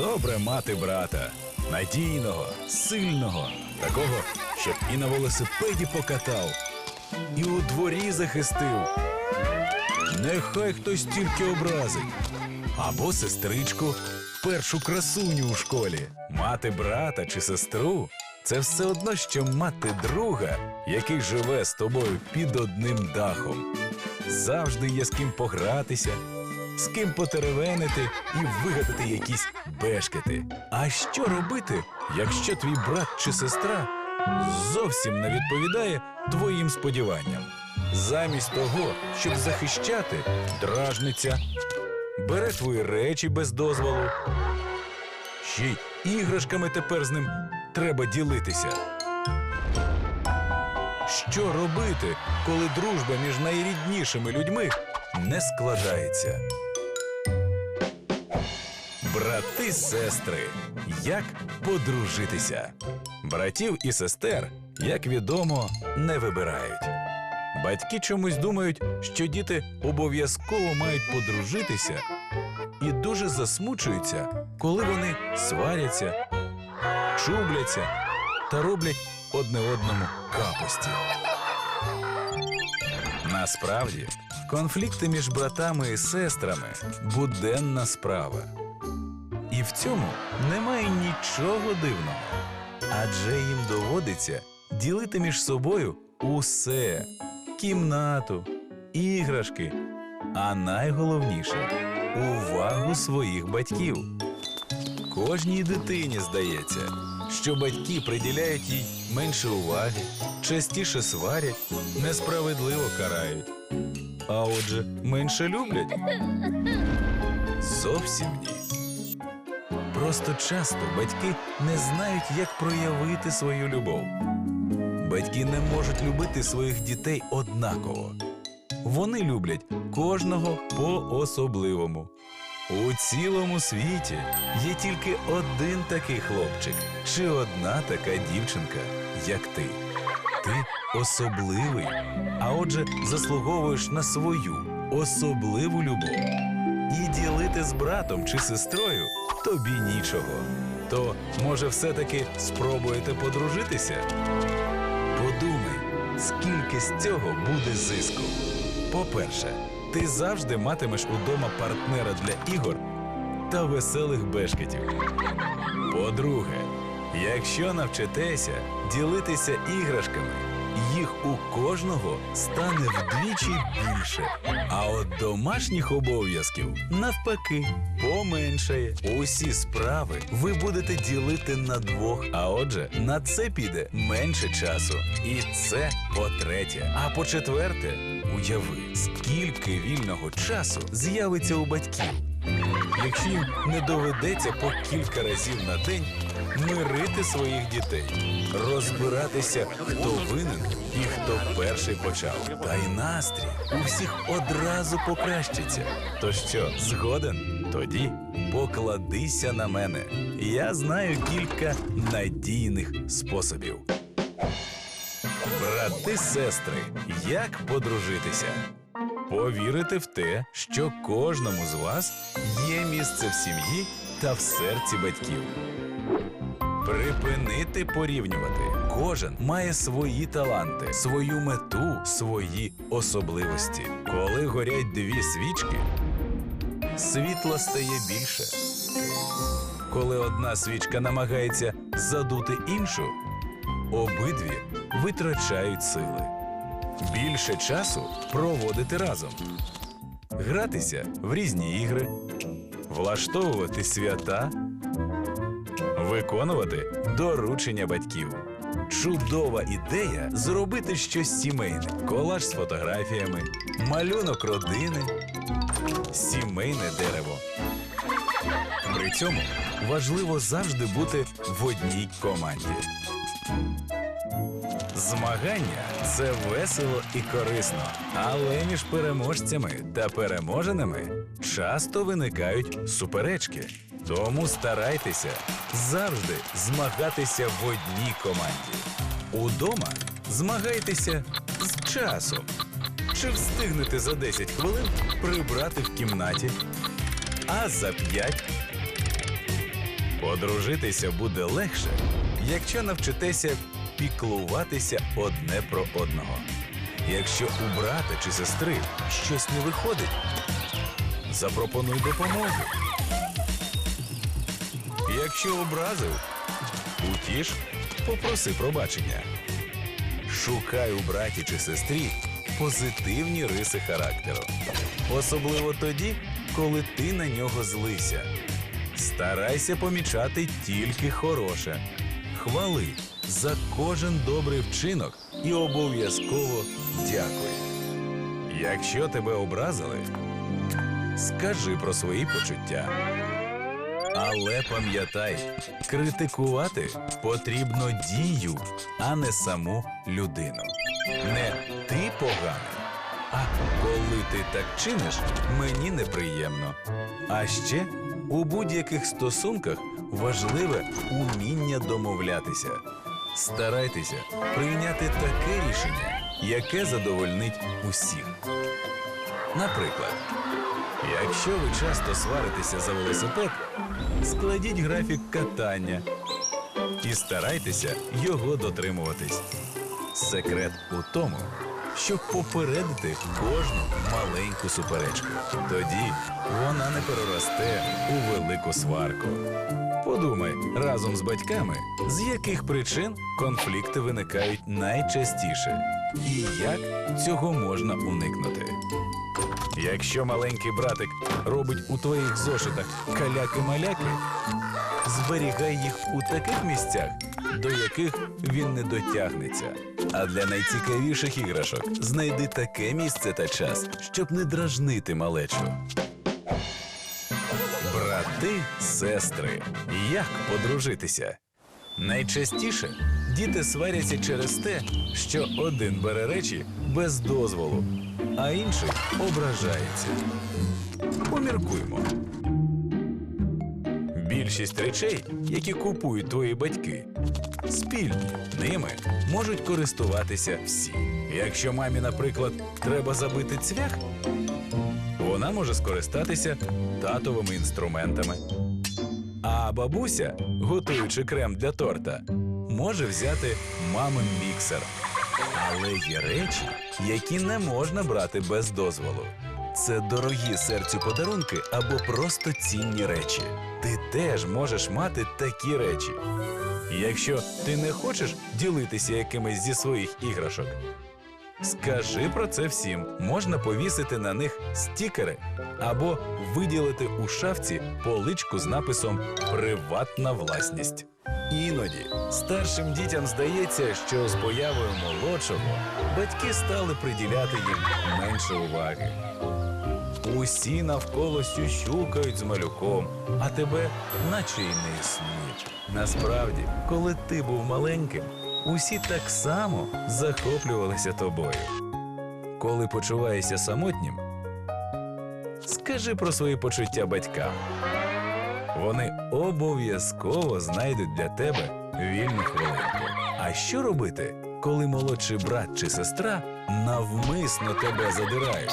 Добре мати брата, надійного, сильного, такого, щоб і на велосипеді покатав, і у дворі захистив. Нехай хтось тільки образить. Або сестричку, першу красуню у школі, мати брата чи сестру. Це все одно, що мати друга, який живе з тобою під одним дахом. Завжди є з ким погратися, з ким потеревенити і вигадати якісь бешкети. А що робити, якщо твій брат чи сестра зовсім не відповідає твоїм сподіванням? Замість того, щоб захищати, дражниця, бере твої речі без дозволу. Ще й іграшками тепер з ним треба ділитися. Що робити, коли дружба між найріднішими людьми не складається? Брати сестри. Як подружитися? Братів і сестер, як відомо, не вибирають. Батьки чомусь думають, що діти обов'язково мають подружитися і дуже засмучуються, коли вони сваряться, чубляться та роблять одне одному капості. Насправді, конфлікти між братами і сестрами буденна справа. І в цьому немає нічого дивного, адже їм доводиться ділити між собою усе кімнату, іграшки, а найголовніше увагу своїх батьків. Кожній дитині здається, що батьки приділяють їй менше уваги, частіше сварять, несправедливо карають. А отже, менше люблять. Зовсім ні. Просто часто батьки не знають, як проявити свою любов. Батьки не можуть любити своїх дітей однаково. Вони люблять кожного по-особливому. У цілому світі є тільки один такий хлопчик чи одна така дівчинка, як ти. Ти особливий, а отже, заслуговуєш на свою особливу любов. І ділити з братом чи сестрою тобі нічого. То, може, все-таки спробуєте подружитися? Подумай, скільки з цього буде зиску. По-перше, ти завжди матимеш удома партнера для ігор та веселих бешкетів. По-друге, якщо навчитеся ділитися іграшками, їх у кожного стане вдвічі більше. А от домашніх обов'язків навпаки поменшає. Усі справи ви будете ділити на двох. А отже, на це піде менше часу. І це по-третє. А по-четверте, уяви, скільки вільного часу з'явиться у батьків. Якщо їм не доведеться по кілька разів на день мирити своїх дітей, розбиратися, хто винен і хто перший почав. Та й настрій у всіх одразу покращиться. То що, згоден? Тоді покладися на мене. Я знаю кілька надійних способів. Брати, сестри, як подружитися? Повірити в те, що кожному з вас є місце в сім'ї та в серці батьків. Припинити порівнювати. Кожен має свої таланти, свою мету, свої особливості. Коли горять дві свічки, світла стає більше. Коли одна свічка намагається задути іншу, обидві витрачають сили. Більше часу проводити разом, гратися в різні ігри, влаштовувати свята, виконувати доручення батьків. Чудова ідея зробити щось сімейне: колаж з фотографіями, малюнок родини, сімейне дерево. При цьому важливо завжди бути в одній команді. Змагання це весело і корисно, але між переможцями та переможеними часто виникають суперечки. Тому старайтеся завжди змагатися в одній команді. Удома змагайтеся з часом. Чи встигнете за 10 хвилин прибрати в кімнаті, а за 5 Одружитися буде легше, якщо навчитеся піклуватися одне про одного. Якщо у брата чи сестри щось не виходить, запропонуй допомогу. Якщо образив, утіш, попроси пробачення. Шукай у браті чи сестрі позитивні риси характеру. Особливо тоді, коли ти на нього злися. Старайся помічати тільки хороше. Хвали за кожен добрий вчинок і обов'язково дякуй. Якщо тебе образили, скажи про свої почуття. Але пам'ятай, критикувати потрібно дію, а не саму людину. Не ти поганий, а коли ти так чиниш, мені неприємно. А ще у будь-яких стосунках важливе уміння домовлятися. Старайтеся прийняти таке рішення, яке задовольнить усіх. Наприклад, якщо ви часто сваритеся за велосипед, складіть графік катання і старайтеся його дотримуватись. Секрет у тому, щоб попередити кожну маленьку суперечку. Тоді вона не переросте у велику сварку. Подумай разом з батьками, з яких причин конфлікти виникають найчастіше, і як цього можна уникнути. Якщо маленький братик робить у твоїх зошитах каляки-маляки, зберігай їх у таких місцях, до яких він не дотягнеться. А для найцікавіших іграшок знайди таке місце та час, щоб не дражнити малечу. Брати, сестри, як подружитися? Найчастіше діти сваряться через те, що один бере речі без дозволу, а інший ображається. Поміркуймо. Більшість речей, які купують твої батьки, спільні. Ними можуть користуватися всі. Якщо мамі, наприклад, треба забити цвях, вона може скористатися татовими інструментами. А бабуся, готуючи крем для торта, може взяти мамин міксер. Але є речі, які не можна брати без дозволу. Це дорогі серцю подарунки або просто цінні речі. Ти теж можеш мати такі речі. Якщо ти не хочеш ділитися якимись зі своїх іграшок, Скажи про це всім. Можна повісити на них стікери або виділити у шафці поличку з написом Приватна власність. Іноді старшим дітям здається, що з появою молодшого батьки стали приділяти їм менше уваги. Усі навколо сюсюкають з малюком, а тебе наче й не існує. Насправді, коли ти був маленьким, усі так само захоплювалися тобою. Коли почуваєшся самотнім, скажи про свої почуття батькам. Вони обов'язково знайдуть для тебе вільну хвилинку. А що робити, коли молодший брат чи сестра навмисно тебе задирають?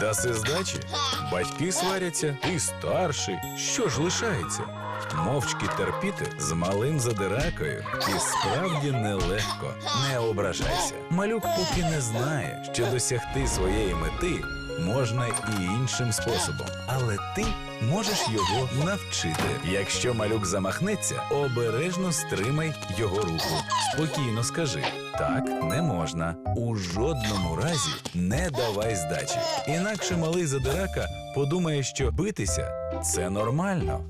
Даси здачі? Батьки сваряться, ти старший. Що ж лишається? Мовчки терпіти з малим задиракою і справді нелегко. Не ображайся. Малюк поки не знає, що досягти своєї мети можна і іншим способом, але ти можеш його навчити. Якщо малюк замахнеться, обережно стримай його руку. Спокійно скажи: так не можна. У жодному разі не давай здачі. Інакше малий задирака подумає, що битися це нормально.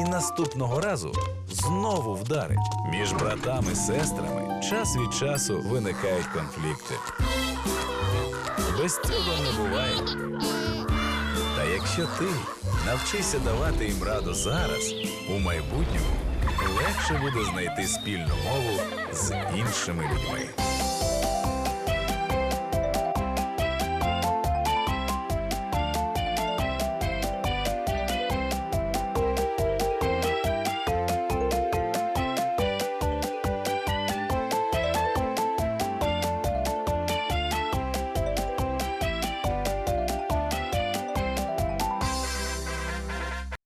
І наступного разу знову вдарить. Між братами сестрами час від часу виникають конфлікти. Без цього не буває. Та якщо ти навчишся давати їм раду зараз, у майбутньому легше буде знайти спільну мову з іншими людьми.